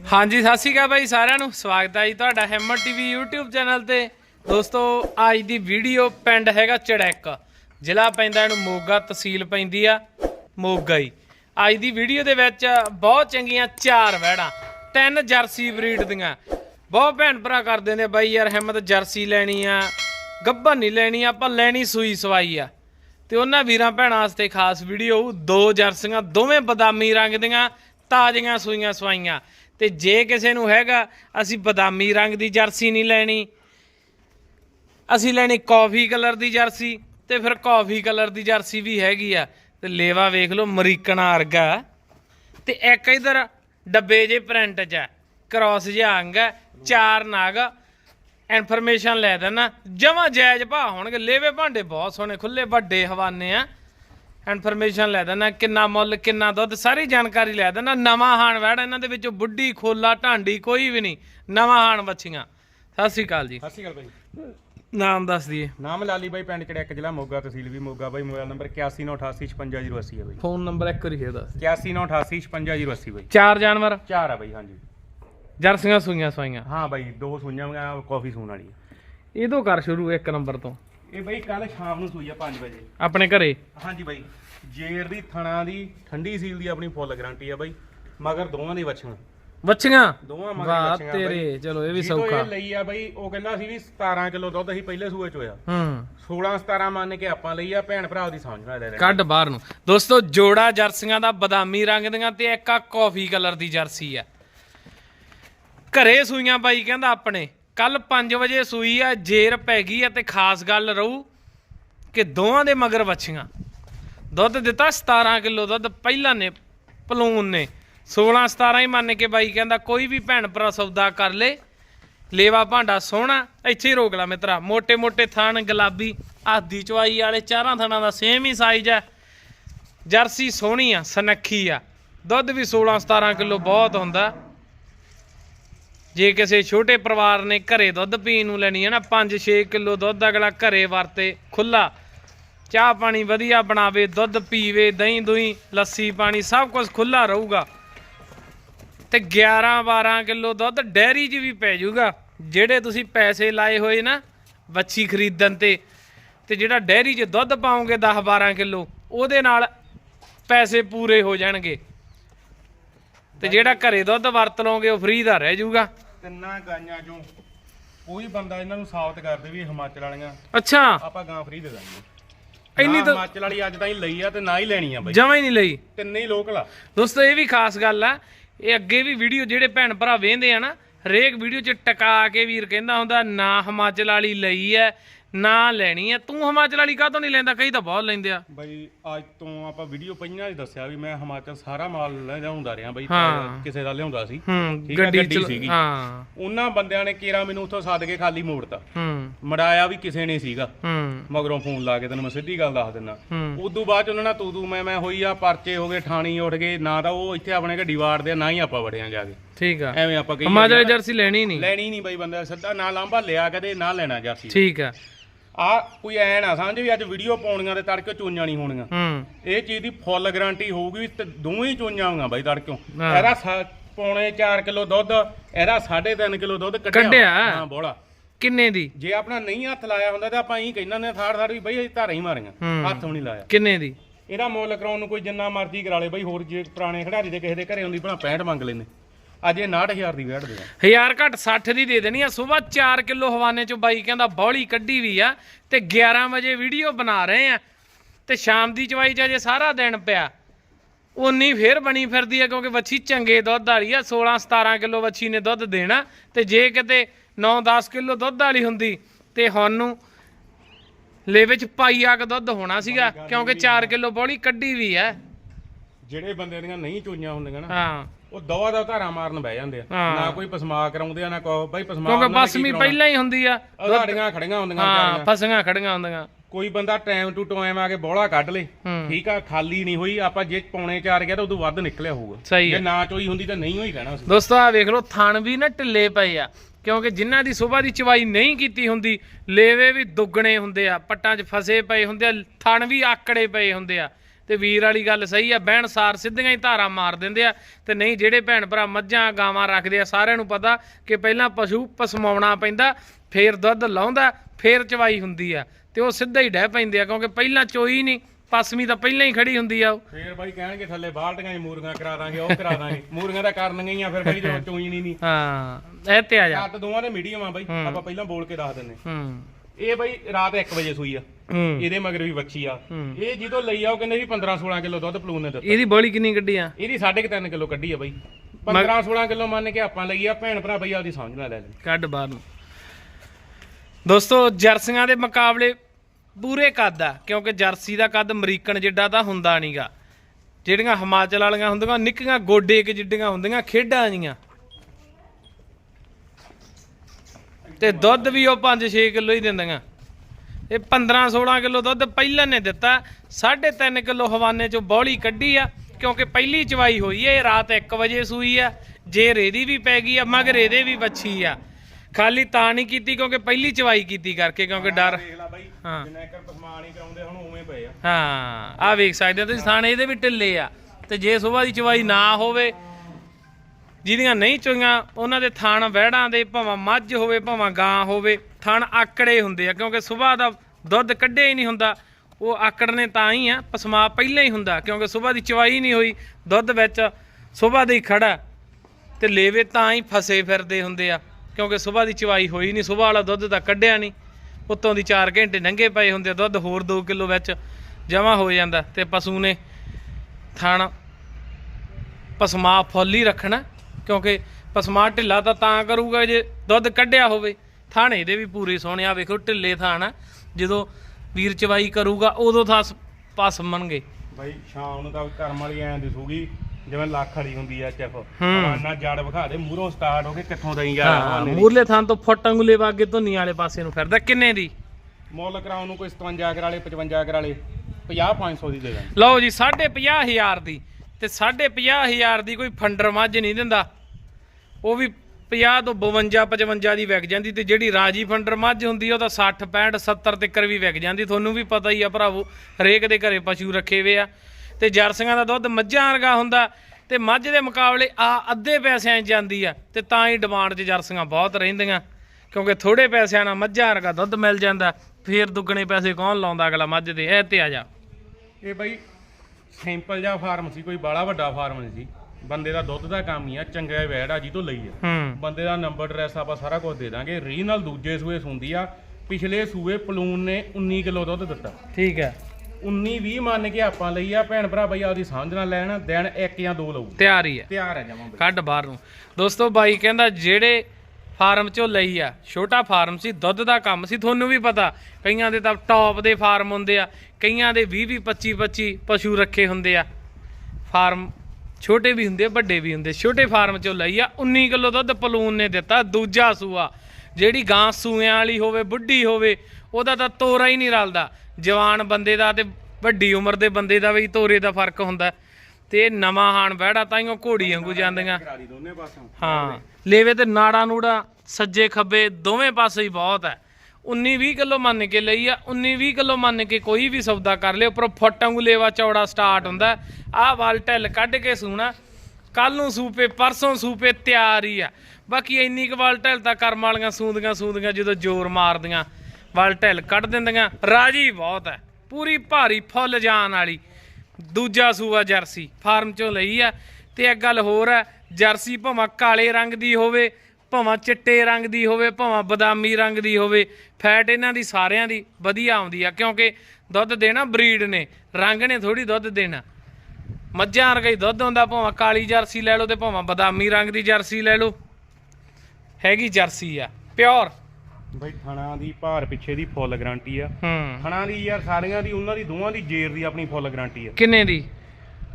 ਹਾਂਜੀ, ਸਤਿ ਸ਼੍ਰੀ ਅਕਾਲ ਬਾਈ ਸਾਰਿਆਂ ਨੂੰ। ਸਵਾਗਤ ਹੈ ਜੀ ਤੁਹਾਡਾ ਹੈਮਰ ਟੀਵੀ YouTube ਚੈਨਲ ਤੇ। ਦੋਸਤੋ, ਅੱਜ ਦੀ ਵੀਡੀਓ ਪਿੰਡ ਹੈਗਾ ਚੜੈਕ। ਜ਼ਿਲ੍ਹਾ ਪੈਂਦਾ ਇਹਨੂੰ ਮੋਗਾ, ਤਹਿਸੀਲ ਪੈਂਦੀ ਆ ਮੋਗਾ ਹੀ। ਅੱਜ ਦੀ ਵੀਡੀਓ ਦੇ ਵਿੱਚ ਬਹੁਤ ਚੰਗੀਆਂ ਚਾਰ ਵੈੜਾਂ ਤਿੰਨ ਜਰਸੀ ਬਰੀਡ ਦੀਆਂ। ਬਹੁਤ ਭੈਣ ਭਰਾ ਕਰਦੇ ਨੇ ਬਾਈ ਯਾਰ, ਹਿੰਮਤ ਜਰਸੀ ਲੈਣੀ ਆ ਗੱਭਰ ਨਹੀਂ ਲੈਣੀ, ਆਪਾਂ ਲੈਣੀ ਸੂਈ ਸਵਾਈ ਆ। ਤੇ ਉਹਨਾਂ ਵੀਰਾਂ ਭੈਣਾਂ ਵਾਸਤੇ ਖਾਸ ਵੀਡੀਓ, ਦੋ ਜਰਸੀਆਂ, ਦੋਵੇਂ ਬਦਾਮੀ ਰੰਗ ਦੀਆਂ, ਤਾਜ਼ੀਆਂ ਸੂਈਆਂ ਸਵਾਈਆਂ। ਤੇ ਜੇ ਕਿਸੇ ਨੂੰ ਹੈਗਾ, ਅਸੀਂ ਬਦਾਮੀ ਰੰਗ ਦੀ ਜਰਸੀ ਨਹੀਂ ਲੈਣੀ। ਅਸੀਂ ਲੈਣੀ ਕਾਫੀ ਕਲਰ ਦੀ ਜਰਸੀ, ਤੇ ਫਿਰ ਕਾਫੀ ਕਲਰ ਦੀ ਜਰਸੀ ਵੀ ਹੈਗੀ ਆ। ਤੇ ਲੇਵਾ ਵੇਖ ਲਓ, ਅਮਰੀਕਨਾ ਵਰਗਾ ਤੇ ਇੱਕ ਇਧਰ ਡੱਬੇ ਜੇ ਪ੍ਰਿੰਟ 'ਚ ਹੈ ਕ੍ਰਾਸ ਜਿਹਾ ਅੰਗ ਹੈ ਚਾਰ ਨਾਗ ਇਨਫੋਰਮੇਸ਼ਨ ਲੈ ਦੇਣਾ ਜਮਾ ਜਾਇਜ਼ ਭਾ ਹੋਣਗੇ, ਲੇਵੇ ਭਾਂਡੇ ਬਹੁਤ ਸੋਹਣੇ ਖੁੱਲੇ ਵੱਡੇ ਹਵਾਨੇ ਆ। ਇਨਫੋਰਮੇਸ਼ਨ ਲੈ ਦੇਣਾ ਕਿੰਨਾ ਮੁੱਲ ਕਿੰਨਾ ਦੁੱਧ ਸਾਰੀ ਜਾਣਕਾਰੀ ਲੈ ਦੇਣਾ ਨਵਾਂ ਹਾਣ ਵੜ ਇਹਨਾਂ ਦੇ ਵਿੱਚੋਂ ਬੁੱਢੀ ਖੋਲਾ ਢਾਂਡੀ ਕੋਈ ਵੀ ਨਹੀਂ। ਨਵਾਂ ਹਾਣ ਬੱਚੀਆਂ ਸਤਿ ਸ੍ਰੀ ਅਕਾਲ ਜੀ। ਸਤਿ ਸ਼੍ਰੀ ਅਕਾਲ ਬਾਈ ਨਾਮ ਦੱਸ ਦਈਏ। ਨਾਮ ਲਾਲੀ ਬਾਈ ਪਿੰਡ ਚੜਿਆਕ ਜ਼ਿਲ੍ਹਾ? ਮੋਗਾ ਤਹਿਸੀਲ ਵੀ ਮੋਗਾ ਬਾਈ ਮੋਬਾਈਲ ਨੰਬਰ 8198855080 ਹੈ ਬਾਈ ਫੋਨ ਨੰਬਰ ਇੱਕ ਵਾਰੀ ਫੇਰ ਦੱਸ। 8198855080 ਬਾਈ ਚਾਰ ਜਾਨਵਰ? ਚਾਰ ਆ ਬਾਈ ਹਾਂਜੀ। ਜਰਸੀਆਂ ਸੂਈਆਂ ਸਵਾਈਆਂ। ਹਾਂ ਬਾਈ ਦੋ ਸੂਈਆਂ ਵਾਂ ਕਾਫੀ ਸੂਣ ਵਾਲੀ ਇਹ ਤੋਂ ਕਰ ਸ਼ੁਰੂ ਇੱਕ ਨੰਬਰ ਤੋਂ। ਇਹ ਬਾਈ ਕੱਲ ਸ਼ਾਮ ਨੂੰ ਸੂਈ ਆ 5 ਵਜੇ। ਆਪਣੇ ਘਰੇ? ਹਾਂਜੀ ਬਾਈ। ਜੇਰ ਦੀ ਥਣਾ ਦੀ ਠੰਡੀ ਸੀਲ ਦੀ ਆਪਣੀ ਫੁੱਲ ਗਾਰੰਟੀ ਆ ਬਾਈ। ਮਗਰ ਦੋਵਾਂ ਦੀ ਵੱਛਣ ਵੱਛੀਆਂ? ਦੋਵਾਂ ਮਗਰ ਵਾਹ ਵੱਛੀਆਂ ਬਾਈ। ਤੇਰੇ ਚਲੋ ਇਹ ਵੀ ਸੌਖਾ ਇਹ ਲਈ ਆ ਬਾਈ ਉਹ ਕਹਿੰਦਾ ਸੀ ਵੀ 17 ਕਿਲੋ ਦੁੱਧ ਅਸੀਂ ਪਹਿਲੇ ਸੂਏ ਚ ਹੋਇਆ। ਹੂੰ। 16 17 ਮੰਨ ਕੇ ਆਪਾਂ ਲਈ ਆ ਭੈਣ ਭਰਾ ਦੀ ਸਮਝ ਨਾ ਦੇ ਕੱਢ ਬਾਹਰ ਨੂੰ। ਦੋਸਤੋ ਜੋੜਾ ਜਰਸੀਆਂ ਦਾ ਬਦਾਮੀ ਰੰਗ ਦੀਆਂ ਤੇ ਇੱਕ ਆ ਕਾਫੀ ਕਲਰ ਦੀ ਜਰਸੀ ਆ। ਘਰੇ ਸੂਈਆਂ ਬਾਈ ਕਹਿੰਦਾ ਆਪਣੇ। ਕੱਲ 5 ਵਜੇ ਸੂਈ ਆ, ਜੇਰ ਪੈ ਗਈ ਆ ਤੇ ਖਾਸ ਗੱਲ ਰਹੂ ਕਿ ਦੋਵਾਂ ਦੇ ਮਗਰ ਵੱਛੀਆਂ। ਦੁੱਧ ਦਿੱਤਾ 17 ਕਿਲੋ ਦੁੱਧ, ਪਹਿਲਾਂ ਨੇ, ਪਲੂਨ ਨੇ। 16 17 ਹੀ ਮੰਨ ਕੇ ਬਾਈ ਕਹਿੰਦਾ, ਕੋਈ ਵੀ ਭੈਣ ਭਰਾ ਸੌਦਾ ਕਰ ਲੇ, ਲੇਵਾ ਭਾਂਡਾ ਸੋਹਣਾ, ਇੱਥੇ ਹੀ ਰੋਕ ਲਾ ਮਿੱਤਰਾ। ਮੋٹے ਮੋٹے ਥਣ, ਗੁਲਾਬੀ, ਆਦੀ ਚਵਾਈ ਵਾਲੇ, ਚਾਰਾਂ ਥਣਾਂ ਦਾ ਸੇਮ ਹੀ ਸਾਈਜ਼ ਹੈ ਜਰਸੀ ਸੋਹਣੀ ਆ, ਸਨੱਖੀ ਆ। ਦੁੱਧ ਵੀ 16 17 ਕਿਲੋ ਬਹੁਤ ਹੁੰਦਾ। ਜੇ ਕਿਸੇ ਛੋਟੇ ਪਰਿਵਾਰ ਨੇ ਘਰੇ ਦੁੱਧ ਪੀਣ ਨੂੰ ਲੈਣੀ ਹੈ ਨਾ 5-6 ਕਿਲੋ ਦੁੱਧ ਅਗਲਾ ਘਰੇ ਵਰਤੇ ਖੁੱਲਾ ਚਾਹ ਪਾਣੀ ਵਧੀਆ ਬਣਾਵੇ, ਦੁੱਧ ਪੀਵੇ, ਦਹੀਂ ਦੁਹੀਂ, ਲੱਸੀ ਪਾਣੀ, ਸਭ ਕੁਝ ਖੁੱਲਾ ਰਹੂਗਾ। ਤੇ 11 12 ਕਿਲੋ ਦੁੱਧ ਡੈਰੀ 'ਚ ਵੀ ਪੈ ਜਾਊਗਾ। ਜਿਹੜੇ ਤੁਸੀਂ ਪੈਸੇ ਲਾਏ ਹੋਏ ਨਾ, ਵੱਛੀ ਖਰੀਦਣ ਤੇ ਤੇ ਜਿਹੜਾ ਡੈਰੀ 'ਚ ਦੁੱਧ ਪਾਓਗੇ 10 12 ਕਿਲੋ, ਉਹਦੇ ਨਾਲ ਪੈਸੇ ਪੂਰੇ ਹੋ ਜਾਣਗੇ। ਤੇ ਜਿਹੜਾ ਘਰੇ ਦੁੱਧ ਵਰਤ ਲਓਗੇ ਉਹ ਫ੍ਰੀ ਦਾ ਰਹਿ ਜਾਊਗਾ। ਤਿੰਨਾਂ ਗਾਈਆਂ ਚੋਂ ਕੋਈ ਬੰਦਾ ਇਹਨਾਂ ਨੂੰ ਸਾਬਤ ਕਰ ਦੇ ਵੀ ਇਹ ਹਿਮਾਚਲ ਵਾਲੀਆਂ। ਅੱਛਾ। ਆਪਾਂ ਗਾਂ ਫ੍ਰੀ ਦੇ ਦਾਂਗੇ। ਇੰਨੀ ਤਾਂ ਹਿਮਾਚਲ ਵਾਲੀ ਅੱਜ ਤਾਈਂ ਲਈ ਆ ਤੇ ਨਾ ਹੀ ਲੈਣੀ ਆ ਬਾਈ। ਜਮਾ ਹੀ ਨਹੀਂ ਲਈ। ਤਿੰਨੇ ਹੀ ਲੋਕਲ ਆ ਦੋਸਤੋ ਇਹ ਵੀ ਖਾਸ ਗੱਲ ਆ। ਇਹ ਅੱਗੇ ਵੀ ਵੀਡੀਓ ਜਿਹੜੇ ਭੈਣ ਭਰਾ ਵੇਖਦੇ ਆ ਨਾ ਹਰੇਕ ਵੀਡੀਓ 'ਚ ਟਕਾ ਕੇ ਵੀਰ ਕਹਿੰਦਾ ਹੁੰਦਾ ਨਾ ਹਿਮਾਚਲ ਵਾਲੀ ਲਈ ਐ ਨਾ ਲੈਣੀ ਐ ਤੂੰ ਹਿਮਾਚਲ ਵਾਲੀ ਕਾਹਤੋਂ ਨਹੀਂ ਲੈਂਦਾ? ਕਈ ਤਾਂ ਬਹੁਤ ਲੈਂਦੇ ਆ। ਬਾਈ ਅੱਜ ਤੋਂ ਆਪਾਂ ਵੀਡੀਓ ਪਈਆਂ 'ਚ ਦੱਸਿਆ ਵੀ ਮੈਂ ਹਿਮਾਚਲ ਸਾਰਾ ਮਾਲ ਲੈ ਜਾਉਂਦਾ ਰਿਹਾ ਬਾਈ ਹਾਂ। ਕਿਸੇ ਦਾ ਲਿਆਉਂਦਾ ਸੀ। ਹੂੰ ਠੀਕ ਆ, ਗੱਡੀ ਗੱਡੀ ਸੀਗੀ। ਹਾਂ। ਉਹਨਾਂ ਬੰਦਿਆਂ ਨੇ ਕੇਰਾ ਮੈਨੂੰ ਉੱਥੋਂ ਸੱਦ ਕੇ ਖਾਲੀ ਮੋੜਤਾ। ਹੂੰ। ਮੜਾਇਆ ਵੀ ਕਿਸੇ ਨੇ ਸੀਗਾ। ਹੂੰ। ਮਗਰੋਂ ਫੋਨ ਲਾ ਕੇ ਤੈਨੂੰ ਮੈਂ ਸਿੱਧੀ ਗੱਲ ਦੱਸ ਦਿੰਦਾ ਹੂੰ। ਉਦੋਂ ਬਾਅਦ 'ਚ ਉਹਨਾਂ ਨਾਲ ਤੂੰ ਤੂੰ ਮੈਂ ਮੈਂ ਹੋਈ ਆ ਪਰਚੇ ਹੋ ਗਏ ਠਾਣੀ ਉੱਠ ਗਏ ਨਾ ਤਾਂ ਉਹ ਇੱਥੇ ਆਪਣੇ ਗੱਡੀ ਵਾੜਦੇ ਆ ਨਾ ਹੀ ਆਪਾਂ ਵੜਿਆ ਜਾ ਕੇ। ਠੀਕ ਆ। ਐਵੇਂ ਆਪਾਂ ਕਹੀ ਹਿਮਾਚਲ ਆ। ਜਰਸੀ ਲੈਣੀ ਨਹੀਂ। ਲੈਣੀ ਨਹੀਂ ਬਾਈ ਬੰਦਾ ਸਿੱਧਾ ਨਾ ਲਾਂਭਾ ਲਿਆ ਕਦੇ ਨਾ ਲੈਣਾ ਜਾਸੀ ਠੀਕ ਆ। ਆ ਕੋਈ ਐ ਨਾ ਸਮਝ ਵੀ ਅੱਜ ਵੀਡੀਓ ਪਾਉਣੀਆਂ ਤੇ ਤੜਕੇ ਚੋਈਆਂ ਨਹੀਂ ਹੋਣੀਆਂ। ਹੂੰ। ਇਹ ਚੀਜ਼ ਦੀ ਫੁੱਲ ਗਾਰੰਟੀ ਹੋਊਗੀ ਤੇ ਦੋਵੇਂ ਹੀ ਚੋਈਆਂ ਹੋਣਗੀਆਂ ਬਾਈ ਤੜਕਿਓ। ਹਾਂ। ਇਹਦਾ ਸਾ- ਪੌਣੇ 4 ਕਿਲੋ ਦੁੱਧ ਇਹਦਾ 3.5 ਕਿਲੋ ਦੁੱਧ ਕੱਢਿਆ ਕੱਢਿਆ? ਹਾਂ ਬੋਲਾ। ਕਿੰਨੇ ਦੀ? ਜੇ ਆਪਣਾ ਨਹੀਂ ਹੱਥ ਲਾਇਆ ਹੁੰਦਾ ਤਾਂ ਆਪਾਂ ਇਹੀ ਕਹਿੰਦੇ ਨੇ ਥਾੜ ਥਾੜ ਵੀ ਬਈ ਅਸੀਂ ਧਾਰਾਂ ਹੀ ਮਾਰੀਆਂ। ਹੂੰ। ਹੱਥ ਵੀ ਨਹੀਂ ਲਾਇਆ। ਕਿੰਨੇ ਦੀ? ਇਹਦਾ ਮੁੱਲ ਕਰਾਉਣ ਨੂੰ ਕੋਈ ਜਿੰਨਾ ਮਰਜ਼ੀ ਕਰਾ ਲੇ ਬਈ ਹੋਰ ਜੇ ਪੁਰਾਣੇ ਖਿਡਾਰੀ ਦੇ ਕਿਸੇ ਦੇ ਘਰੇ ਹੁੰਦੀ ਭਲਾ 65 ਮੰਗ ਲੈਂਦੇ। ਅੱਜ ਇਹ 69000 ਦੀ ਵੇੜ ਦੇ ਹਜ਼ਾਰ ਘੱਟ 60 ਦੀ ਦੇ ਦੇਣੀ ਆ। ਸਵੇਰ 4 ਕਿਲੋ ਹਵਾਨੇ ਚੋਂ ਬਾਈ ਕਹਿੰਦਾ ਬੌਲੀ ਕੱਢੀ ਵੀ ਆ ਤੇ 11 ਵਜੇ ਵੀਡੀਓ ਬਣਾ ਰਹੇ ਆ ਤੇ ਸ਼ਾਮ ਦੀ ਚਵਾਈ ਚ ਅਜੇ ਸਾਰਾ ਦਿਨ ਪਿਆ। ਉਨੀ ਫੇਰ ਬਣੀ ਫਿਰਦੀ ਆ ਕਿਉਂਕਿ ਵੱਛੀ ਚੰਗੇ ਦੁੱਧ ਵਾਲੀ ਆ। 16 17 ਕਿਲੋ ਵੱਛੀ ਨੇ ਦੁੱਧ ਦੇਣਾ ਤੇ ਜੇ ਕਿਤੇ 9 10 ਕਿਲੋ ਦੁੱਧ ਵਾਲੀ ਹੁੰਦੀ ਤੇ ਹੁਣ ਨੂੰ ਲੈ ਵਿੱਚ ਪਾਈ ਆ ਕੇ ਦੁੱਧ ਹੋਣਾ ਸੀਗਾ ਕਿਉਂਕਿ 4 ਕਿਲੋ ਬੌਲੀ ਕੱਢੀ ਵੀ ਆ। ਜਿਹੜੇ ਬੰਦੇ ਦੀਆਂ ਨਹੀਂ ਚੋਈਆਂ ਹੁੰਦੀਆਂ ਨਾ ਹਾਂ। ਉਹ ਦਵਾ ਦਾ ਧਾਰਾ ਮਾਰਨ ਬਹਿ ਜਾਂਦੇ ਆ। ਹਾਂ। ਨਾ ਕੋਈ ਪਸਮਾ ਕਰਾਉਂਦੇ ਆ ਨਾ ਕੋ ਬਈ ਪਸਮਾ ਕਿਉਂਕਿ ਉਹਨਾਂ ਨੇ ਬਸਮੀ ਕੀ ਕਰਾਉਣਾ। ਪਹਿਲਾਂ ਹੀ ਹੁੰਦੀ ਆ। ਤੁਹਾਡੀਆਂ ਖੜੀਆਂ ਹੁੰਦੀਆਂ ਹਾਂ ਵਿਚਾਰੀਆਂ। ਫਸੀਆਂ ਖੜੀਆਂ ਹੁੰਦੀਆਂ। ਕੋਈ ਬੰਦਾ ਟਾਈਮ ਟੂ ਟਾਈਮ ਆ ਕੇ ਬੋਲਾ ਕੱਢ ਲੇ। ਹੂੰ। ਠੀਕ ਆ ਖਾਲੀ ਨਹੀਂ ਹੋਈ ਆਪਾਂ ਜੇ ਪੌਣੇ ਚਾਰ ਗਿਆ ਤਾਂ ਉਦੋਂ ਵੱਧ ਨਿਕਲਿਆ ਹੋਊਗਾ। ਸਹੀ ਜੇ ਨਾ ਚੋਈ ਹੁੰਦੀ ਤਾਂ ਨਹੀਂ ਹੋਈ ਕਹਿਣਾ ਸੀ। ਦੋਸਤੋ ਆ ਵੇਖ ਲਓ ਥਣ ਵੀ ਨਾ ਢਿੱਲੇ ਪਏ ਆ। ਕਿਉਂਕਿ ਜਿਨ੍ਹਾਂ ਦੀ ਸਵੇਰ ਦੀ ਚਵਾਈ ਨਹੀਂ ਕੀਤੀ ਹੁੰਦੀ ਲੇਵੇ ਵੀ ਦੁੱਗਣੇ ਹੁੰਦੇ ਆ ਪੱਟਾਂ 'ਚ ਫਸੇ ਪਏ ਹੁੰਦੇ ਆ ਥਣ ਵੀ ਆਕੜੇ ਪਏ ਹੁੰਦੇ ਆ। ਤੇ ਵੀਰ ਵਾਲੀ ਗੱਲ ਸਹੀ ਆ ਬਹਿਣ ਸਾਰ ਸਿੱਧੀਆਂ ਹੀ ਧਾਰਾ ਮਾਰ ਦਿੰਦੇ ਆ। ਤੇ ਨਹੀਂ ਜਿਹੜੇ ਭੈਣ ਭਰਾ ਮੱਝਾਂ ਗਾਵਾਂ ਰੱਖਦੇ ਆ ਸਾਰਿਆਂ ਨੂੰ ਪਤਾ ਕਿ ਪਹਿਲਾਂ ਪਸ਼ੂ ਪਸਮਾਉਣਾ ਪੈਂਦਾ ਫੇਰ ਦੁੱਧ ਲਾਉਂਦਾ ਫੇਰ ਚਵਾਈ ਹੁੰਦੀ ਆ। ਤੇ ਉਹ ਸਿੱਧਾ ਹੀ ਡਹਿ ਪੈਂਦੇ ਆ ਕਿਉਂਕਿ ਪਹਿਲਾਂ ਚੋਈ ਨਹੀਂ ਪਸਮੀ ਤਾਂ ਪਹਿਲਾਂ ਹੀ ਖੜੀ ਹੁੰਦੀ ਆ ਉਹ। ਫੇਰ ਬਾਈ ਕਹਿਣਗੇ ਥੱਲੇ ਬਾਲਟੀਆਂ 'ਚ ਮੂਰਗਾਂ ਕਰਾ ਦਾਂਗੇ ਉਹ ਕਰਾ ਦਾਂਗੇ। ਮੂਰਗਾਂ ਤਾਂ ਕਰਨੀਆਂ ਹੀ ਆ ਫਿਰ ਬਾਈ ਜਦੋਂ ਚੋਈ ਨਹੀਂ ਨਹੀਂ। ਹਾਂ ਇਹ ਤੇ ਆ ਜਾ। ਕੱਟ ਦੋਵਾਂ ਦੇ ਮੀਡੀਅਮ ਆ ਬਾਈ। ਆਪਾਂ ਪਹਿਲਾਂ ਬੋਲ ਕੇ ਦੱਸ ਦਿੰਨੇ ਹੂੰ। ਇਹ ਬਾਈ ਰਾਤ 1 ਵਜੇ ਸੂਈ ਆ। ਇਹਦੇ ਮਗਰ ਵੀ ਬੱਚੀ ਆ। ਇਹ ਜਦੋਂ ਲਈ ਆ ਉਹ ਕਹਿੰਦੇ ਵੀ 15 16 ਕਿਲੋ ਦੁੱਧ ਪਲੂਨ ਨੇ ਦਿੱਤਾ। ਇਹਦੀ ਬੋਲੀ ਕਿੰਨੀ ਗੱਡੀ ਆ? ਇਹਦੀ 3.5 ਕਿਲੋ ਕੱਢੀ ਆ ਬਾਈ। 15 16 ਕਿਲੋ ਮੰਨ ਕੇ ਆਪਾਂ ਲਈ ਆ ਭੈਣ ਭਰਾ ਬਈ ਆਪਦੀ ਸਮਝ ਨਾਲ ਲੈ ਲੈ ਕੱਢ ਬਾਹਰ ਨੂੰ। ਦੋਸਤੋ ਜਰਸੀਆਂ ਦੇ ਮੁਕਾਬਲੇ ਪੂਰੇ ਕੱਦ ਆ ਕਿਉਂਕਿ ਜਰਸੀ ਦਾ ਕੱਦ ਅਮਰੀਕਨ ਜਿੱਡਾ ਤਾਂ ਹੁੰਦਾ ਨਹੀਂਗਾ ਜਿਹੜੀਆਂ ਹਿਮਾਚਲ ਵਾਲੀਆਂ ਹੁੰਦੀਆਂ ਨਿੱਕੀਆਂ ਗੋਡੇ ਕਿ ਜਿੱਡੀਆਂ ਹੁੰਦੀਆਂ ਖੇਡਾਂ ਜੀਆਂ ਤੇ ਦੁੱਧ ਵੀ ਉਹ 5-6 ਕਿਲੋ ਹੀ ਦਿੰਦੀਆਂ। ਇਹ 15-16 ਕਿਲੋ ਦੁੱਧ ਪਹਿਲਾਂ ਨੇ ਦਿੱਤਾ। 3.5 ਕਿਲੋ ਹਵਾਨੇ ਚੋਂ ਬੌਲੀ ਕੱਢੀ ਆ ਕਿਉਂਕਿ ਪਹਿਲੀ ਚਵਾਈ ਹੋਈ ਹੈ ਰਾਤ 1 ਵਜੇ ਸੂਈ ਆ। ਜੇ ਰੇਦੀ ਵੀ ਪੈ ਗਈ ਆ ਮਗਰ ਇਹਦੇ ਵੀ ਵੱਛੀ ਆ। ਖਾਲੀ ਤਾਂ ਨਹੀਂ ਕੀਤੀ ਕਿਉਂਕਿ ਪਹਿਲੀ ਚਵਾਈ ਕੀਤੀ ਕਰਕੇ ਕਿਉਂਕਿ ਡਰ। ਹਾਂ। ਜਿੰਨਾ ਕਰ ਪਸਮਾਨ ਹੀ ਕਰਾਉਂਦੇ ਹੁਣ ਉਵੇਂ ਪਏ ਆ। ਹਾਂ ਆ ਵੇਖ ਸਕਦੇ ਹੋ ਤੁਸੀਂ ਥਾਣੇ ਇਹਦੇ ਵੀ ਢਿੱਲੇ ਆ। ਤੇ ਜੇ ਸੁਬਾਹ ਦੀ ਚਵਾਈ ਨਾ ਹੋਵੇ ਜਿਹਦੀਆਂ ਨਹੀਂ ਚੋਈਆਂ ਉਹਨਾਂ ਦੇ ਥਣ ਵਹਿੜਾਂ ਦੇ ਭਾਵੇਂ ਮੱਝ ਹੋਵੇ ਭਾਵੇਂ ਗਾਂ ਹੋਵੇ ਥਣ ਆਕੜੇ ਹੁੰਦੇ ਆ ਕਿਉਂਕਿ ਸੁਬਾਹ ਦਾ ਦੁੱਧ ਕੱਢਿਆ ਹੀ ਨਹੀਂ ਹੁੰਦਾ ਉਹ ਆਕੜਨੇ ਤਾਂ ਹੀ ਆ ਪਸਮਾ ਪਹਿਲਾਂ ਹੀ ਹੁੰਦਾ ਕਿਉਂਕਿ ਸੁਬਾਹ ਦੀ ਚਵਾਈ ਨਹੀਂ ਹੋਈ ਦੁੱਧ ਵਿੱਚ ਸੁਬਾਹ ਦੇ ਹੀ ਖੜਾ ਤੇ ਲੇਵੇ ਤਾਂ ਹੀ ਫਸੇ ਫਿਰਦੇ ਹੁੰਦੇ ਆ ਕਿਉਂਕਿ ਸੁਬਾਹ ਦੀ ਚਵਾਈ ਹੋਈ ਨਹੀਂ ਸੁਬਾਹ ਵਾਲਾ ਦੁੱਧ ਤਾਂ ਕੱਢਿਆ ਨਹੀਂ ਉੱਤੋਂ ਦੀ 4 ਘੰਟੇ ਨੰਗੇ ਪਏ ਹੁੰਦੇ ਆ, ਦੁੱਧ ਹੋਰ 2 ਕਿਲੋ ਵਿੱਚ ਜਮਾ ਹੋ ਜਾਂਦਾ ਤੇ ਪਸ਼ੂ ਨੇ ਥਣ ਪਸਮਾ ਫੁੱਲ ਹੀ ਰੱਖਣਾ ਕਿਉਂਕਿ ਪਸਮਾ ਢਿੱਲਾ ਤਾਂ ਤਾਂ ਕਰੂਗਾ ਜੇ ਦੁੱਧ ਕੱਢਿਆ ਹੋਵੇ। ਥਾਣੇ ਦੇ ਵੀ ਪੂਰੇ ਸੋਹਣੇ ਆ ਵੇਖੋ ਢਿੱਲੇ ਥਾਣ ਜਦੋਂ ਵੀਰ ਚਵਾਈ ਕਰੂਗਾ ਉਦੋਂ ਤਾਂ ਪਸਮਣਗੇ ਬਾਈ ਸ਼ਾਮ ਨੂੰ ਤਾਂ ਕਰਮ ਵਾਲੀ ਐਂ ਦਿਸੂਗੀ ਜਿਵੇਂ ਲੱਖ ਵਾਲੀ ਹੁੰਦੀ ਆ ਚੈਫ। ਹਵਾਨਾ ਜੜ ਵਿਖਾ ਦੇ ਮੂਹਰੋਂ ਸਟਾਰਟ ਹੋ ਕੇ ਕਿੱਥੋਂ ਦਈ ਦੀ। ਮੂਰਲੇ ਥਾਂ ਤੋਂ ਫੁੱਟ ਅੰਗੁਲੇ ਵਾਗੇ ਧੁੰਨੀ ਵਾਲੇ ਪਾਸੇ ਨੂੰ ਫਿਰਦਾ ਕਿੰਨੇ ਦੀ? ਮੁੱਲ ਕਰਾਉਣ ਨੂੰ ਕੋਈ 57 ਕਰਾਲੇ 55 ਕਰਾਲੇ 50 500 ਦੀ ਦੇ ਦਾਂਗੇ। ਲਓ ਜੀ 55000 ਦੀ। ਤੇ 55000 ਦੀ ਕੋਈ ਫੰਡਰ ਮੱਝ ਨਹੀਂ ਦਿੰਦਾ। ਉਹ ਵੀ 50 ਤੋਂ 52 55 ਦੀ ਵਿਕ ਜਾਂਦੀ ਤੇ ਜਿਹੜੀ ਰਾਜੀ ਫੰਡਰ ਮੱਝ ਹੁੰਦੀ ਉਹ ਤਾਂ 60 65 70 ਤੱਕਰ ਵੀ ਵਿਕ ਜਾਂਦੀ। ਤੁਹਾਨੂੰ ਵੀ ਪਤਾ ਹੀ ਆ ਭਰਾਵੋ, ਹਰੇਕ ਦੇ ਘਰੇ ਪਸ਼ੂ ਰੱਖੇ ਵੇ ਆ। ਤੇ ਜਰਸੀਆਂ ਦਾ ਦੁੱਧ ਮੱਝਾਂ ਵਰਗਾ ਹੁੰਦਾ ਤੇ ਮੱਝ ਦੇ ਮੁਕਾਬਲੇ ਆ ਅੱਧੇ ਪੈਸਿਆਂ 'ਚ ਜਾਂਦੀ ਆ ਤੇ ਤਾਂ ਹੀ ਡਿਮਾਂਡ 'ਚ ਜਰਸੀਆਂ ਬਹੁਤ ਰਹਿੰਦੀਆਂ। ਕਿਉਂਕਿ ਥੋੜੇ ਪੈਸਿਆਂ ਨਾਲ ਮੱਝਾਂ ਵਰਗਾ ਦੁੱਧ ਮਿਲ ਜਾਂਦਾ, ਫੇਰ ਦੁੱਗਣੇ ਪੈਸੇ ਕੌਣ ਲਾਉਂਦਾ ਅਗਲਾ ਮੱਝ ਦੇ? ਇਹ ਤੇ ਆ ਜਾ। ਇਹ ਬਾਈ ਸਿੰਪਲ ਜਿਹਾ ਫਾਰਮ ਸੀ, ਕੋਈ ਬਾਲਾ ਵੱਡਾ ਫਾਰਮ ਨਹੀਂ ਸੀ। ਬੰਦੇ ਦਾ ਦੁੱਧ ਦਾ ਕੰਮ ਹੀ ਆ ਚੰਗਾ ਵੈੜ ਆ ਜੀ ਤੋਂ ਲਈ ਆ। ਹੂੰ। ਬੰਦੇ ਦਾ ਨੰਬਰ ਐਡਰੈਸ ਆਪਾਂ ਸਾਰਾ ਕੁਝ ਦੇ ਦਾਂਗੇ। ਰੀਨਲ ਦੂਜੇ ਸੂਏ ਸੁੰਦੀ ਆ। ਪਿਛਲੇ ਸੂਏ ਪਲੂਨ ਨੇ 19 ਕਿਲੋ ਦੁੱਧ ਦਿੱਤਾ। ਠੀਕ ਹੈ। 19 20 ਮੰਨ ਕੇ ਆਪਾਂ ਲਈ ਆ। ਭੈਣ ਭਰਾ ਬਈ ਆਪਦੀ ਸਮਝ ਨਾਲ ਲੈਣ ਦਿਨ ਇੱਕ ਜਾਂ ਦੋ ਲਊ। ਤਿਆਰ ਹੀ ਹੈ ਤਿਆਰ ਹੈ ਜਮਾਂ ਬਈ ਕੱਢ ਬਾਹਰ ਨੂੰ। ਦੋਸਤੋ ਬਾਈ ਕਹਿੰਦਾ ਜਿਹੜੇ ਫਾਰਮ ਚੋਂ ਲਈ ਆ ਛੋਟਾ ਫਾਰਮ ਸੀ ਦੁੱਧ ਦਾ ਕੰਮ ਸੀ ਤੁਹਾਨੂੰ ਵੀ ਪਤਾ। ਕਈਆਂ ਦੇ ਤਾਂ ਟੌਪ ਦੇ ਫਾਰਮ ਹੁੰਦੇ ਆ ਕਈਆਂ ਦੇ 20 20 25 25 ਪਸ਼ੂ ਰੱਖੇ ਹੁੰਦੇ ਆ। ਫਾਰਮ ਛੋਟੇ ਵੀ ਹੁੰਦੇ ਵੱਡੇ ਵੀ ਹੁੰਦੇ ਛੋਟੇ ਫਾਰਮ ਚੋਂ ਲਈ ਆ 19 ਕਿਲੋ ਦੁੱਧ ਪਲੂਨ ਨੇ ਦਿੱਤਾ ਦੂਜਾ ਸੂਆ। ਜਿਹੜੀ ਗਾਂ ਸੂਇਆਂ ਵਾਲੀ ਹੋਵੇ ਬੁੱਢੀ ਹੋਵੇ ਉਹਦਾ ਤਾਂ ਤੋਰਾ ਹੀ ਨਹੀਂ ਰਲਦਾ। ਜਵਾਨ ਬੰਦੇ ਦਾ ਤੇ ਵੱਡੀ ਉਮਰ ਦੇ ਬੰਦੇ ਦਾ ਵੀ ਤੋਰੇ ਦਾ ਫ਼ਰਕ ਹੁੰਦਾ। ਤੇ ਨਵਾਂ ਹਾਣ ਵਹਿੜਾ ਤਾਈਓ ਘੋੜੀ ਵਾਂਗੂ ਜਾਂਦੀਆਂ। ਹਾਂ ਲੇਵੇ ਤੇ ਨਾੜਾ ਨੂੜਾ ਸੱਜੇ ਖੱਬੇ ਦੋਵੇਂ ਪਾਸੇ ਹੀ ਬਹੁਤ ਹੈ। 19 20 ਕਿਲੋ ਮੰਨ ਕੇ ਲਈ ਆ 19 20 ਕਿਲੋ ਮੰਨ ਕੇ ਕੋਈ ਵੀ ਸੌਦਾ ਕਰ ਲਿਓ, ਉੱਪਰੋਂ ਫੁੱਟ ਵਾਂਗੂ ਚੌੜਾ ਸਟਾਰਟ ਹੁੰਦਾ ਆਹ ਵਾਲ ਢਿੱਲ ਕੱਢ ਕੇ ਸੂਣਾ। ਕੱਲ ਨੂੰ ਸੂਪੇ, ਪਰਸੋਂ ਸੂਪੇ ਤਿਆਰ ਹੀ ਆ। ਬਾਕੀ ਇੰਨੀ ਕੁ ਵਾਲ ਢਿੱਲ ਤਾਂ ਕਰਮ ਵਾਲੀਆਂ ਸੂੰਦੀਆਂ ਸੂੰਦੀਆਂ ਜਦੋਂ ਜ਼ੋਰ ਮਾਰਦੀਆਂ, ਵਾਲ ਢਿੱਲ ਕੱਢ ਦਿੰਦੀਆਂ। ਰਾਜੀ ਬਹੁਤ ਹੈ, ਪੂਰੀ ਭਾਰੀ ਫੁੱਲ ਜਾਣ ਵਾਲੀ। ਦੂਜਾ ਸੂਆ ਜਰਸੀ ਫਾਰਮ ਚੋਂ ਲਈ ਆ। ਤੇ ਇੱਕ ਗੱਲ ਹੋਰ ਹੈ, ਜਰਸੀ ਭਾਵੇਂ ਕਾਲੇ ਰੰਗ ਦੀ ਹੋਵੇ ਭਾਵੇਂ ਚਿੱਟੇ ਰੰਗ ਦੀ ਹੋਵੇ ਭਾਵੇਂ ਬਦਾਮੀ ਰੰਗ ਦੀ ਹੋਵੇ ਫੈਟ ਇਹਨਾਂ ਦੀ ਸਾਰਿਆਂ ਦੀ ਵਧੀਆ ਆਉਂਦੀ ਆ ਕਿਉਂਕਿ ਦੁੱਧ ਦੇਣਾ ਬਰੀਡ ਨੇ ਰੰਗ ਨੇ ਥੋੜੀ ਦੁੱਧ ਦੇਣਾ। ਮੱਝਾਂ ਵਰਗਾ ਹੀ ਦੁੱਧ ਹੁੰਦਾ ਭਾਵੇਂ ਕਾਲੀ ਜਰਸੀ ਲੈ ਲਓ ਤੇ ਭਾਵੇਂ ਬਦਾਮੀ ਰੰਗ ਦੀ ਜਰਸੀ ਲੈ ਲਓ। ਹੈਗੀ ਜਰਸੀ ਆ ਪਿਓਰ। ਬਈ ਥਣਾ ਦੀ ਭਾਰ ਪਿੱਛੇ ਦੀ ਫੁੱਲ ਗਾਰੰਟੀ ਆ। ਹੂੰ। ਥਣਾ ਦੀ ਯਾਰ ਸਾਰੀਆਂ ਦੀ ਉਹਨਾਂ ਦੀ ਦੋਵਾਂ ਦੀ ਜੇਰ ਦੀ ਆਪਣੀ ਫੁੱਲ ਗਾਰੰਟੀ ਆ। ਕਿੰਨੇ ਦੀ?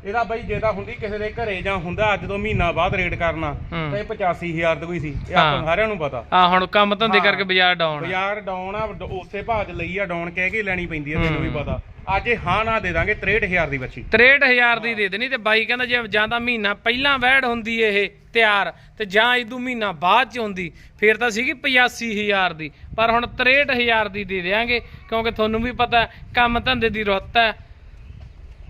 ਇਹਦਾ ਬਈ ਜੇ ਤਾਂ ਹੁੰਦੀ ਕਿਸੇ ਦੇ ਘਰੇ ਜਾਂ ਹੁੰਦਾ ਅੱਜ ਤੋਂ ਮਹੀਨਾ ਬਾਅਦ ਰੇਡ ਕਰਨਾ। ਤਾਂ ਇਹ 85000 ਦੀ ਕੋਈ ਸੀ ਇਹ। ਆਪਾਂ ਨੂੰ ਸਾਰਿਆਂ ਨੂੰ ਪਤਾ ਆ ਹੁਣ ਕੰਮ ਧੰਦੇ। ਕਰਕੇ ਬਾਜ਼ਾਰ ਡਾਊਨ ਆ। ਬਾਜ਼ਾਰ ਡਾਊਨ ਆ ਉਸੇ ਭਾਅ 'ਚ ਲਈ ਆ ਡਾਊਨ ਕਹਿ ਕੇ ਲੈਣੀ ਪੈਂਦੀ ਆ ਤੈਨੂੰ ਵੀ ਪਤਾ ਅੱਜ ਇਹ ਹਾਂ ਨਾ ਦੇ ਦਾਂਗੇ 63000 ਦੀ ਬੱਚੀ 63000 ਦੀ ਦੇ ਦੇਣੀ ਤੇ ਬਾਈ ਕਹਿੰਦਾ ਜੇ ਜਾਂ ਤਾਂ ਮਹੀਨਾ ਪਹਿਲਾਂ ਵੈੜ ਹੁੰਦੀ ਇਹ ਤਿਆਰ ਤੇ ਜਾਂ ਇਦੋਂ ਮਹੀਨਾ ਬਾਅਦ ਚ ਹੁੰਦੀ ਫੇਰ ਤਾਂ ਸੀਗੀ 85000 ਦੀ ਪਰ ਹੁਣ 63000 ਦੀ ਦੇ ਦੇਾਂਗੇ ਕਿਉਂਕਿ ਤੁਹਾਨੂੰ ਵੀ ਪਤਾ ਕੰਮ ਧੰਦੇ ਦੀ ਰੁੱਤ ਹੈ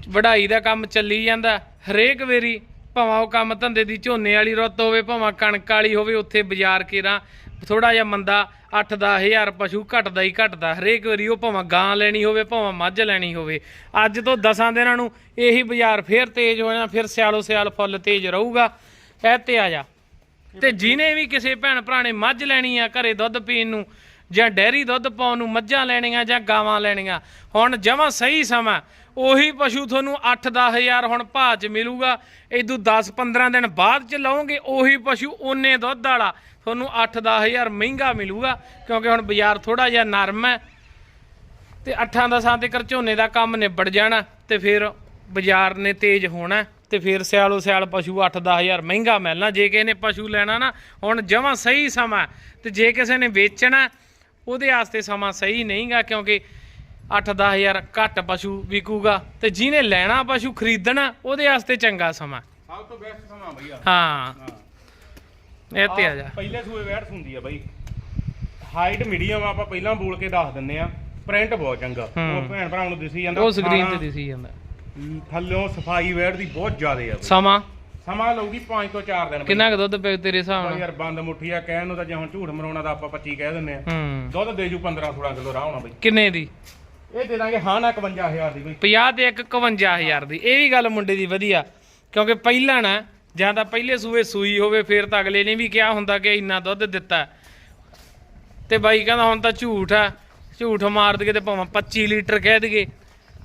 ਵਢਾਈ ਦਾ ਕੰਮ ਚੱਲੀ ਜਾਂਦਾ। ਹਰੇਕ ਵੇਰੀ ਭਾਵੇਂ ਉਹ ਕੰਮ ਧੰਦੇ ਦੀ ਝੋਨੇ ਵਾਲੀ ਰੁੱਤ ਹੋਵੇ, ਭਾਵੇਂ ਕਣਕ ਵਾਲੀ ਹੋਵੇ, ਉੱਥੇ ਬਾਜ਼ਾਰ ਕੇਰਾ ਥੋੜਾ ਜਿਹਾ ਮੰਦਾ 8-10000 ਪਸ਼ੂ ਘਟਦਾ ਹੀ ਘਟਦਾ। ਹਰੇਕ ਵਾਰੀ ਉਹ ਭਾਵੇਂ ਗਾਂ ਲੈਣੀ ਹੋਵੇ, ਭਾਵੇਂ ਮੱਝ ਲੈਣੀ ਹੋਵੇ। ਅੱਜ ਤੋਂ ਦਸਾਂ ਦਿਨਾਂ ਨੂੰ ਇਹੀ ਬਾਜ਼ਾਰ ਫੇਰ ਤੇਜ਼ ਹੋ ਜਾਣਾ ਫਿਰ ਸਿਆਲੋ ਸਿਆਲ ਫੁੱਲ ਤੇਜ਼ ਰਹੂਗਾ। ਇਹ ਤੇ ਆ ਜਾ। ਤੇ ਜਿਹਨੇ ਵੀ ਕਿਸੇ ਭੈਣ ਭਰਾ ਨੇ ਮੱਝ ਲੈਣੀ ਆ, ਘਰੇ ਦੁੱਧ ਪੀਣ ਨੂੰ, ਜਾਂ ਡੈਰੀ ਦੁੱਧ ਪਾਉਣ ਨੂੰ ਮੱਝਾਂ ਲੈਣੀਆਂ ਜਾਂ ਗਾਵਾਂ ਲੈਣੀਆਂ, ਹੁਣ ਜਮਾਂ ਸਹੀ ਸਮਾਂ ਉਹੀ ਪਸ਼ੂ ਤੁਹਾਨੂੰ 8-10000 ਹੁਣ ਭਾਅ 'ਚ ਮਿਲੂਗਾ। ਇਦੋਂ 10-15 ਦਿਨ ਬਾਅਦ 'ਚ ਲਓਗੇ, ਉਹੀ ਪਸ਼ੂ ਓਨੇ ਦੁੱਧ ਵਾਲਾ। ਤੁਹਾਨੂੰ 8-10000 ਮਹਿੰਗਾ ਮਿਲੂਗਾ, ਕਿਉਂਕਿ ਹੁਣ ਬਾਜ਼ਾਰ ਥੋੜਾ ਜਿਹਾ ਨਰਮ ਹੈ। ਤੇ 8-10 ਤੇ ਝੋਨੇ ਦਾ ਕੰਮ ਨਿਬੜ ਜਾਣਾ ਤੇ ਫਿਰ ਬਾਜ਼ਾਰ ਨੇ ਤੇਜ਼ ਹੋਣਾ ਤੇ ਫਿਰ ਸਿਆਲੋ ਸਿਆਲ ਪਸ਼ੂ 8-10000 ਮਹਿੰਗਾ ਮਿਲਣਾ। ਜੇ ਕਿਸੇ ਨੇ ਪਸ਼ੂ ਲੈਣਾ ਨਾ, ਹੁਣ ਜਮਾਂ ਸਹੀ ਸਮਾਂ ਤੇ ਜੇ ਕਿਸੇ ਨੇ ਵੇਚਣਾ, ਉਹਦੇ ਵਾਸਤੇ ਸਮਾਂ ਸਹੀ ਨਹੀਂਗਾ ਕਿਉਂਕਿ 8-10000 ਘੱਟ ਪਸ਼ੂ ਵਿਕੂਗਾ ਤੇ ਜਿਹਨੇ ਲੈਣਾ ਪਸ਼ੂ ਖਰੀਦਣਾ ਉਹਦੇ ਵਾਸਤੇ ਚੰਗਾ ਸਮਾਂ। ਸਭ ਤੋਂ ਬੈਸਟ ਸਮਾਂ ਬਈ ਆ ਹਾਂ। ਇਹ ਤੇ ਆ ਜਾ। ਪਹਿਲੇ ਸੂਏ ਵੈਟ ਹੁੰਦੀ ਆ ਬਈ। ਹਾਈਟ ਮੀਡੀਅਮ ਆਪਾਂ ਪਹਿਲਾਂ ਬੋਲ ਕੇ ਦੱਸ ਦਿੰਨੇ ਆ। ਪ੍ਰਿੰਟ ਬਹੁਤ ਚੰਗਾ। ਹੂੰ। ਉਹ ਭੈਣ ਭਰਾ ਨੂੰ ਦਿਸੀ ਜਾਂਦਾ ਉਹ ਸਕਰੀਨ ਤੇ ਖਾਣਾ, ਦਿਸੀ ਜਾਂਦਾ। ਥੱਲਿਓਂ ਸਫ਼ਾਈ ਵੈਟ ਦੀ ਬਹੁਤ ਜ਼ਿਆਦਾ ਆ ਸਮਾਂ? ਸਮਾਂ ਲਊਗੀ 5 ਤੋਂ 4 ਦਿਨ। ਕਿੰਨਾ ਕੁ ਦੁੱਧ ਪੈ ਤੇਰੇ ਹਿਸਾਬ ਨਾਲ? ਯਾਰ ਬੰਦ ਮੁੱਠੀ ਆ ਕਹਿਣ ਨੂੰ ਤਾਂ ਜੇ ਹੁਣ ਝੂਠ ਮਰਾਉਣਾ ਤਾਂ ਆਪਾਂ 25 ਕਹਿ ਦਿੰਨੇ ਆ। ਦੁੱਧ ਦੇ ਜੂ 15 16 ਕਿਲੋ ਰਾਹ ਹੋਣਾ ਬਈ। ਕਿੰਨੇ ਦੀ? ਇਹ ਦੇ ਦਾਂਗੇ ਹਾਂ ਨਾ 51000 ਦੀ ਬਈ। 50 ਤੇ ਇੱਕ 51000 ਦੀ। ਇਹ ਵੀ ਗੱਲ ਮੁੰਡੇ ਦੀ ਵਧੀਆ ਕਿਉਂਕਿ ਪਹਿਲਾਂ ਨਾ ਜਾਂ ਤਾਂ ਪਹਿਲੇ ਸੂਏ ਸੂਈ ਹੋਵੇ ਫਿਰ ਤਾਂ ਅਗਲੇ ਨੇ ਵੀ ਕਿਹਾ ਹੁੰਦਾ ਕਿ ਇੰਨਾ ਦੁੱਧ ਦਿੱਤਾ। ਤੇ ਬਾਈ ਕਹਿੰਦਾ ਹੁਣ ਤਾਂ ਝੂਠ ਆ ਝੂਠ ਮਾਰ ਦਈਏ ਤੇ ਭਾਵੇਂ 25 ਲੀਟਰ ਕਹਿ ਦਈਏ।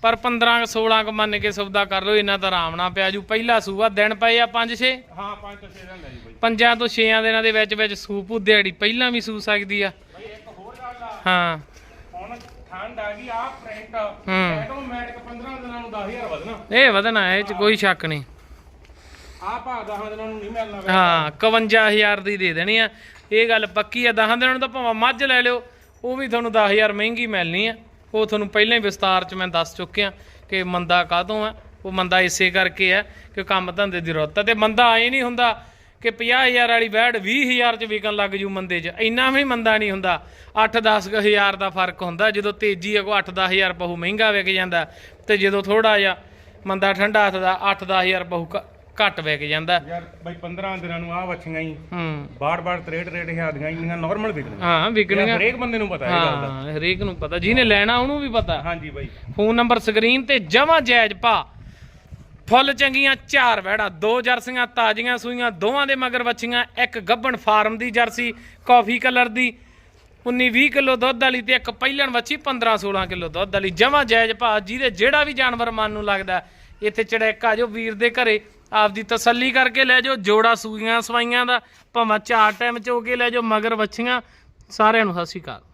ਪਰ 15 ਕੁ 16 ਕ ਮੰਨ ਕੇ ਸੌਦਾ ਕਰ ਲਓ ਇੰਨਾ ਤਾਂ ਆਰਾਮ ਨਾਲ ਪਿਆ ਜੂ। ਪਹਿਲਾ ਸੂਆ ਦਿਨ ਪਏ ਆ 5-6 ਹਾਂ 5 ਤੋਂ 6 ਦਿਨ ਲੈ ਜੀ ਬਈ। ਪੰਜਾਂ ਤੋਂ 6 ਦਿਨਾਂ ਦੇ ਵਿੱਚ ਵਿੱਚ ਸੂਪੂ ਦਿਹਾੜੀ ਪਹਿਲਾਂ ਵੀ ਸੂ ਸਕਦੀ ਆ। ਬਈ ਇੱਕ ਹੋਰ ਗੱਲ ਆ। ਹਾਂ। ਠੰਡ ਆ ਗਈ ਆ। ਪ੍ਰਿੰਟ ਹੂੰ। ਆਟੋਮੈਟਿਕ 15 ਦਿਨਾਂ ਨੂੰ 10000 ਵਧਣਾ। ਇਹ ਵਧਣਾ ਇਹ ਚ ਕੋਈ ਸ਼ੱਕ ਨਹੀਂ। ਆ ਭਾ 10 ਦਿਨਾਂ ਨੂੰ ਨਹੀਂ ਮਿਲਣਾ। ਹਾਂ 51000 ਦੀ ਦੇ ਦੇਣੀ ਆ। ਇਹ ਗੱਲ ਪੱਕੀ ਆ 10 ਦਿਨਾਂ ਨੂੰ ਤਾਂ ਭਾਵੇਂ ਮੱਝ ਲੈ ਲਿਓ ਉਹ ਵੀ ਤੁਹਾਨੂੰ 10000 ਮਹਿੰਗੀ ਮਿਲਣੀ ਆ। ਉਹ ਤੁਹਾਨੂੰ ਪਹਿਲਾਂ ਹੀ ਵਿਸਤਾਰ ਚ ਮੈਂ ਦੱਸ ਚੁੱਕਿਆ ਕਿ ਮੰਦਾ ਕਾਹਤੋਂ ਆ ਉਹ ਮੰਦਾ ਇਸੇ ਕਰਕੇ ਆ ਕਿ ਕੰਮ ਧੰਦੇ ਦੀ ਰੁੱਤ ਤੇ ਮੰਦਾ ਐ ਨਹੀਂ ਹੁੰਦਾ ਕਿ 50000 ਵਾਲੀ ਬੈੜ 20000 ਚ ਵਿਕਣ ਲੱਗ ਜੂ ਮੰਦੇ ਚ। ਇੰਨਾ ਵੀ ਮੰਦਾ ਨਹੀਂ ਹੁੰਦਾ। 8-10 ਹਜ਼ਾਰ ਦਾ ਫ਼ਰਕ ਹੁੰਦਾ। ਜਦੋਂ ਤੇਜ਼ੀ ਆ ਕੋ 8-10000 ਬਹੁ ਮਹਿੰਗਾ ਵਿਕ ਜਾਂਦਾ ਤੇ ਜਦੋਂ ਥੋੜਾ ਜਿਹਾ ਮੰਦਾ ਠੰਡਾ ਹੱਥ ਦਾ 8-10000 ਬਹੁ ਘ- ਘੱਟ ਵਿਕ ਜਾਂਦਾ। ਯਾਰ ਬਈ 15 ਦਿਨਾਂ ਨੂੰ ਆ ਵੱਛੀਆਂ ਹੀ ਹੂੰ। ਬਾਰ-ਬਾਰ 63 ਰੇਟ ਹਜ਼ਾਰ ਦੀਆਂ ਇੰਨੀਆਂ ਨਾਰਮਲ ਵਿਕਣੀਆਂ ਹਾਂ ਵਿਕਣੀਆਂ। ਹਰੇਕ ਬੰਦੇ ਨੂੰ ਪਤਾ ਇਹ ਗੱਲ ਦਾ। ਹਾਂ ਹਰੇਕ ਨੂੰ ਪਤਾ। ਜਿਹਨੇ ਲੈਣਾ ਉਹਨੂੰ ਵੀ ਪਤਾ। ਹਾਂਜੀ ਬਈ। ਫੋਨ ਨੰਬਰ ਸਕਰੀਨ ਤੇ ਜਮਾ ਜਾਇਜ਼ ਭਾ ਫੁੱਲ ਚੰਗੀਆਂ ਚਾਰ ਵਹਿੜਾ। ਦੋ ਜਰਸੀਆਂ ਤਾਜ਼ੀਆਂ ਸੂਈਆਂ, ਦੋਵਾਂ ਦੇ ਮਗਰ ਵੱਛੀਆਂ, ਇੱਕ ਗੱਬਣ ਫਾਰਮ ਦੀ ਜਰਸੀ, ਕਾਫੀ ਕਲਰ ਦੀ। 19 20 ਕਿਲੋ ਦੁੱਧ ਵਾਲੀ ਤੇ ਇੱਕ ਪਹਿਲਣ ਵੱਛੀ 15 16 ਕਿਲੋ ਦੁੱਧ ਵਾਲੀ। ਜਮਾ ਜਾਇਜ਼ ਭਾਅ, ਜਿਹਦੇ ਜਿਹੜਾ ਵੀ ਜਾਨਵਰ ਮਨ ਨੂੰ ਲੱਗਦਾ, ਇੱਥੇ ਚੜੈਕ ਆ ਜੋ ਵੀਰ ਦੇ ਘਰੇ। ਆਪਦੀ ਤਸੱਲੀ ਕਰਕੇ ਲੈ ਜਾਓ, ਜੋੜਾ ਸੂਈਆਂ ਸਵਾਈਆਂ ਦਾ। ਭਾਵੇਂ ਚਾਰ ਟਾਈਮ ਚੋ ਕੇ ਲੈ ਜਾਓ, ਮਗਰ ਵੱਛੀਆਂ, ਸਾਰਿਆਂ ਨੂੰ ਸਤਿ ਸ਼੍ਰੀ ਅਕਾਲ।